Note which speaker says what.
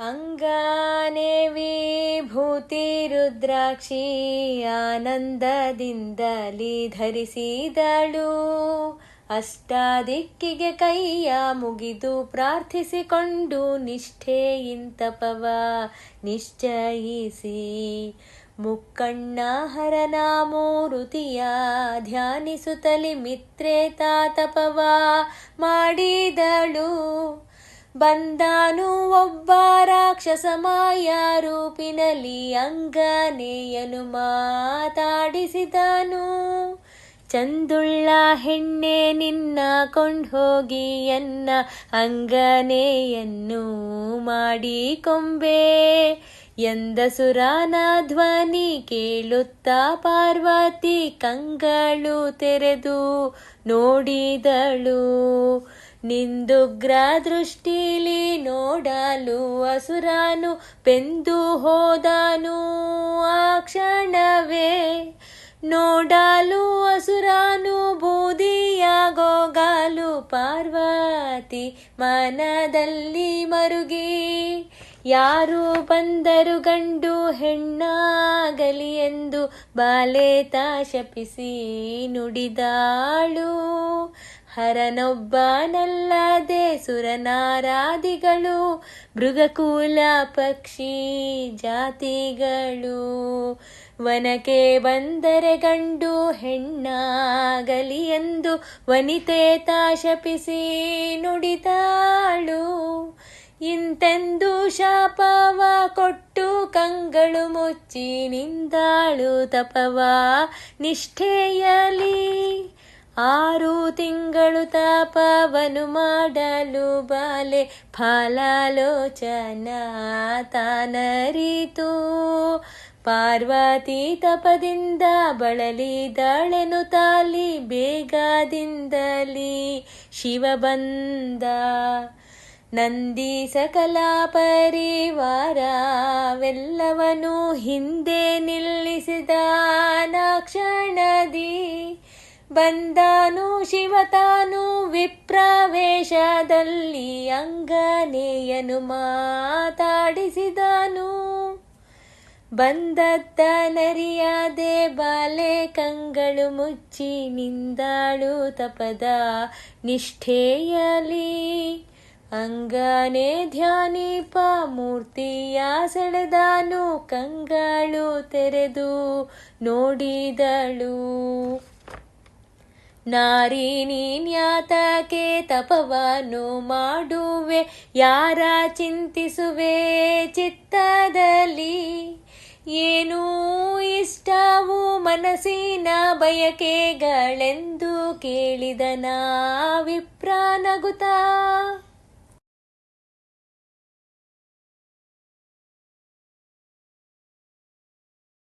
Speaker 1: ಅಂಗಾನೆ ವಿಭೂತಿ ರುದ್ರಾಕ್ಷಿ ಆನಂದದಿಂದಲಿ ಧರಿಸಿದಳು. ಅಷ್ಟಾದಿಕ್ಕಿಗೆ ಕೈಯ ಮುಗಿದು ಪ್ರಾರ್ಥಿಸಿಕೊಂಡು ನಿಷ್ಠೆಯಿಂತಪವ ನಿಶ್ಚಯಿಸಿ. ಮುಕ್ಕಣ್ಣ ಹರನ ಮೂರುತಿಯ ಧ್ಯಾನಿಸುತ್ತಲಿ ಮಿತ್ರೇ ತಾತಪವ ಮಾಡಿದಳು. ಬಂದಾನು ಒಬ್ಬ ರಾಕ್ಷಸ ಮಾಯ ರೂಪಿನಲ್ಲಿ ಅಂಗನೆಯನು ಮಾತಾಡಿಸಿದನು. ಚಂದುಳ್ಳ ಹೆಣ್ಣೆ ನಿನ್ನ ಕೊಂಡ್ಹೋಗಿ ಎನ್ನ ಅಂಗನೆಯನ್ನು ಮಾಡಿ ಕೊಂಬೆ ಎಂದ ಸುರಾನ ಧ್ವನಿ ಕೇಳುತ್ತಾ ಪಾರ್ವತಿ ಕಂಗಳು ತೆರೆದು ನೋಡಿದಳು. ನಿಂದುಗ್ರ ದೃಷ್ಟಿಲಿ ನೋಡಲು ಅಸುರಾನು ಪೆಂದು ಹೋದನು ಆ ಕ್ಷಣವೇ. ನೋಡಲು ಅಸುರಾನು ಬೂದಿಯಾಗೋಗಲು ಪಾರ್ವತಿ ಮನದಲ್ಲಿ ಮರುಗಿ. ಯಾರು ಬಂದರು ಗಂಡು ಹೆಣ್ಣಾಗಲಿ ಎಂದು ಬಾಲೇತ ಶಪಿಸಿ ನುಡಿದಾಳು. ಹರನೊಬ್ಬನಲ್ಲದೆ ಸುರನಾರಾದಿಗಳು, ಮೃಗಕೂಲ, ಪಕ್ಷಿ, ಜಾತಿಗಳು. ವನಕ್ಕೆ ಬಂದರೆ ಗಂಡು ಹೆಣ್ಣಾಗಲಿ ಎಂದು ವನಿತೆ ತಾಶಪಿಸಿ ನುಡಿದಾಳು. ಇಂತೆಂದು ಶಾಪವ ಕೊಟ್ಟು ಕಂಗಳು ಮುಚ್ಚಿ ನಿಂದಾಳು ತಪವ ನಿಷ್ಠೆಯಲಿ. ಆರು ತಿಂಗಳು ತಾಪವನು ಮಾಡಲು ಬಾಲೆ ಫಲಾಲೋಚನ ತಾನರಿತು. ಪಾರ್ವತಿ ತಪದಿಂದ ಬಳಲಿದಳೆನು ತಾಲಿ ಬೇಗದಿಂದಲಿ ಶಿವ ಬಂದ. ನಂದಿ ಸಕಲ ಪರಿವಾರವೆಲ್ಲವನು ಹಿಂದೆ ನಿಲ್ಲಿಸಿದ. ಕ್ಷಣದಿ ಬಂದಾನು ಶಿವತಾನು ವಿಪ್ರವೇಶದಲ್ಲಿ ಅಂಗನೇಯನು ಮಾತಾಡಿಸಿದನು. ಬಂದತ್ತ ನರಿಯಾದೆ ಬಾಲೆ ಕಂಗಳು ಮುಚ್ಚಿ ನಿಂದಾಳು ತಪದ ನಿಷ್ಠೆಯಲಿ ಅಂಗನೆ ಧ್ಯಾನೀಪ ಮೂರ್ತಿಯ ಸೆಳೆದಾನು, ಕಂಗಳು ತೆರೆದು ನೋಡಿದಳು. ನಾರಿ ನೀನ್ಯಾತಕೆ ತಪವನ್ನು ಮಾಡುವೆ ಯಾರ ಚಿಂತಿಸುವೆ ಚಿತ್ತದಲ್ಲಿ? ಏನೂ ಇಷ್ಟವು ಮನಸ್ಸಿನ ಬಯಕೆಗಳೆಂದು ಕೇಳಿದನ ವಿಪ್ರ ನಗುತ್ತಾ